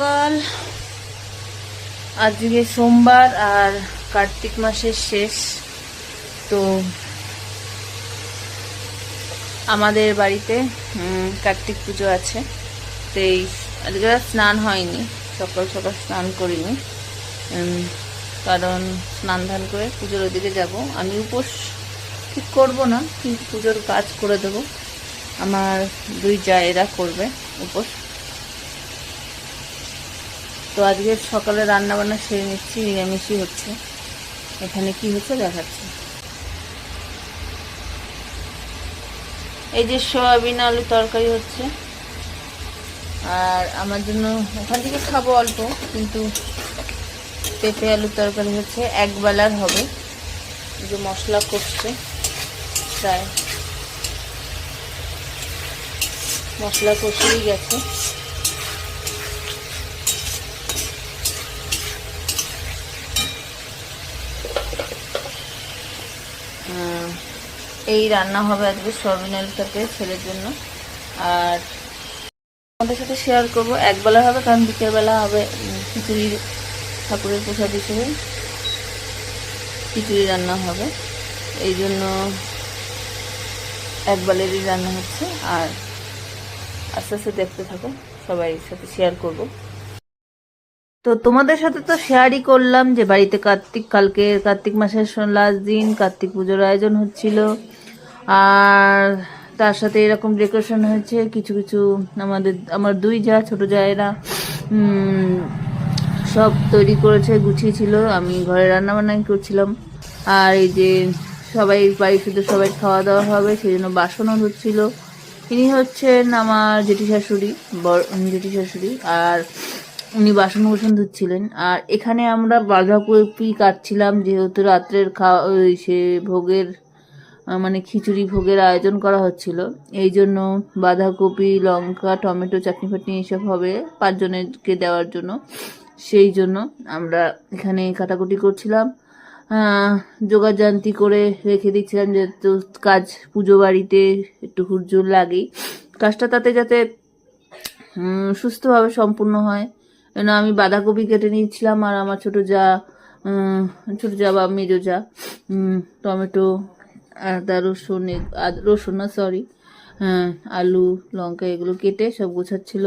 সকাল আজকে সোমবার আর কার্তিক মাসের শেষ। তো আমাদের বাড়িতে কার্তিক পুজো আছে। তো এই আজকে স্নান হয়নি। সকাল সকাল স্নান করিনি। কারণ স্নান ধান করে পুজোর ওদিকে যাব। আমি উপোস ঠিক করব না, কিন্তু পুজোর কাজ করে দেবো। আমার দুই জায়েরা করবে উপোস। তো আজকে সকালে রান্না বান্না সেরে নিচ্ছি, নিরামিষই হচ্ছে। এখানে কি হচ্ছে দেখাচ্ছি। এই যে সয়াবিন আলু তরকারি হচ্ছে। আর আমার জন্য ওখান থেকে খাব অল্প, কিন্তু পেঁপে আলু তরকারি হচ্ছে, এক বেলার হবে। যে মশলা করছে প্রায়। মশলা কষিয়েই গেছে। এই রান্না হবে আজকে সয়াবিন তরকারি ছেলের জন্য। আর আমাদের সাথে শেয়ার করব। একবেলা হবে, কারণ বিকেলবেলা হবে খিচুড়ি ঠাকুরের প্রসাদ হিসেবে খিচুড়ি রান্না হবে। এই জন্য একবেলারই রান্না হচ্ছে। আর আস্তে আস্তে দেখতে থাকো, সবাই সাথে শেয়ার করব। তো তোমাদের সাথে তো শেয়ারই করলাম যে বাড়িতে কার্তিক, কালকে কার্তিক মাসের লাস্ট দিন কার্তিক পুজোর আয়োজন হচ্ছিল। আর তার সাথে এরকম ডেকোরেশন হয়েছে, কিছু কিছু আমাদের, আমার দুই যা, ছোট জায়েরা সব তৈরি করেছে গুছিয়েছিল আমি ঘরে রান্না বান্না করছিলাম। আর এই যে সবাই, বাড়ির শুধু সবাই খাওয়া দাওয়া হবে সেই জন্য বাসনও ধুচ্ছিল। ইনি হচ্ছেন আমার জেঠি শাশুড়ি বড় জেঠি শাশুড়ি, আর উনি বাসন কুসন ধুচ্ছিলেন। আর এখানে আমরা বাঁধাকপি কাটছিলাম, যেহেতু রাত্রের খাওয়া সে ভোগের মানে খিচুড়ি ভোগের আয়োজন করা হচ্ছিল। এই জন্য বাঁধাকপি, লঙ্কা, টমেটো চাটনি ফাটনি এসব হবে পাঁচজনেরকে দেওয়ার জন্য। সেই জন্য আমরা এখানে কাটাকুটি করছিলাম। জোগাড়যন্ত্রী করে রেখে দিচ্ছিলাম যেহেতু কাজ পুজো বাড়িতে একটু হুড়জুড় লাগেই। কাজটা তাতে যাতে সুস্থভাবে সম্পূর্ণ হয়। যেন আমি বাঁধাকপি কেটে নিয়েছিলাম আর আমার ছোট যা ছোট যা বা মেজো যা টমেটো আদা, রসুন রসুন না সরি আলু, লঙ্কা, এগুলো কেটে সব গোছাচ্ছিল।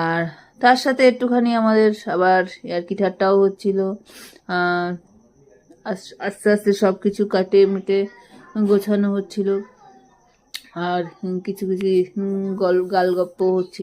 আর তার সাথে একটুখানি আমাদের আবার ইয়ার্কি ঠাট্টাও হচ্ছিল। আস্তে আস্তে সব কিছু কাটে মেটে গোছানো হচ্ছিল। আর কিছু কিছু গল গালগপ্প হচ্ছিল।